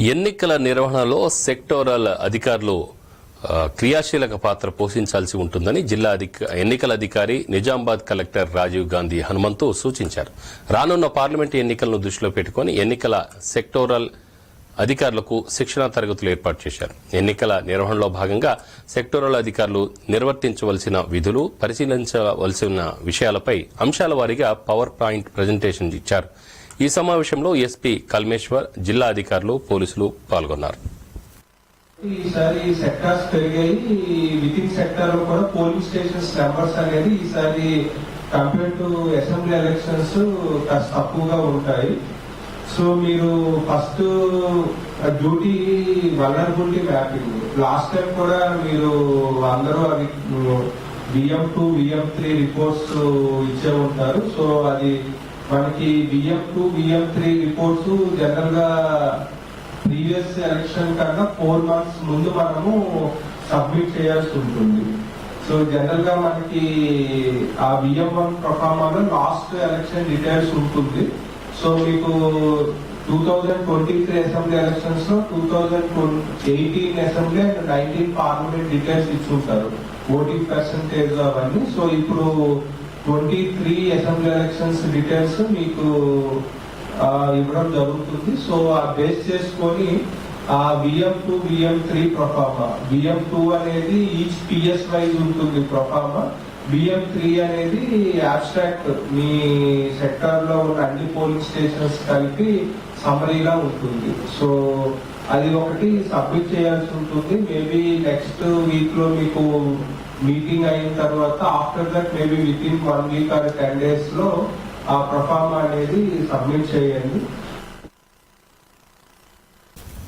ఎన్నికల నిర్వహణలో సెక్టోరల్ అధికారులు క్రియాశీలక పాత్ర పోషించాల్సి ఉంటుందని జిల్లా అధిక ఎన్నికల అధికారి నిజామాబాద్ కలెక్టర్ రాజీవ్ గాంధీ హనుమంతు సూచించారు. రానున్న పార్లమెంటు ఎన్నికలను దృష్టిలో పెట్టుకుని ఎన్నికల సెక్టోరల్ అధికారులకు శిక్షణా తరగతులు ఏర్పాటు చేశారు. ఎన్నికల నిర్వహణలో భాగంగా సెక్టోరల్ అధికారులు నిర్వర్తించవలసిన విధులు పరిశీలించవలసిన విషయాలపై అంశాల వారీగా పవర్ పాయింట్ ప్రజెంటేషన్ ఇచ్చారు. ఈ సమావేశంలో ఎస్పీ కల్మేశ్వర్ జిల్లా అధికారులు పోలీసులు పాల్గొన్నారు. ఈసారి సెక్టార్స్ పెరిగాయి. విత్ ఇన్ సెక్టార్లో కూడా పోలింగ్ స్టేషన్స్ నెంబర్స్ అనేది ఈసారి కంపేర్ టు అసెంబ్లీ ఎలక్షన్స్ కాస్త తక్కువగా ఉంటాయి. సో మీరు first duty vulnerability mapping last time కూడా మీరు అందరూ అవి B M two B M three reports ఇచ్చే ఉంటారు. సో అది మనకి B M two B M three reports జనరల్గా ప్రీవియస్ ఎలక్షన్ కన్నా ఫోర్ మంత్స్ ముందు మనము సబ్మిట్ చేయాల్సి ఉంటుంది. సో జనరల్గా మనకి ఆ బిఎం వన్ ప్రొఫామాలో లాస్ట్ ఎలక్షన్ డీటెయిల్స్ ఉంటుంది. సో మీకు two thousand twenty three assembly ఎలక్షన్స్లో two thousand eighteen assembly and nineteen parliament details ఇచ్చుంటారు voting percentage అవన్నీ. సో ఇప్పుడు twenty three assembly elections details మీకు ఇవ్వడం జరుగుతుంది. సో ఆ బేస్ చేసుకొని ఆ B M two B M three proforma B M two అనేది ఈచ్ పిఎస్ వైజ్ ఉంటుంది ప్రొఫామా బిఎం త్రీ అనేది అబ్స్ట్రాక్ట్ మీ సెక్టర్లో ఉన్న అన్ని పోలింగ్ స్టేషన్స్ కలిపి సమరీగా ఉంటుంది. సో అది ఒకటి సబ్మిట్ చేయాల్సి ఉంటుంది. మేబీ నెక్స్ట్ వీక్లో మీకు మీటింగ్ అయిన తర్వాత after that maybe with in one week or ten డేస్లో ఆ ప్రొఫార్మ్ అనేది సబ్మిట్ చేయండి.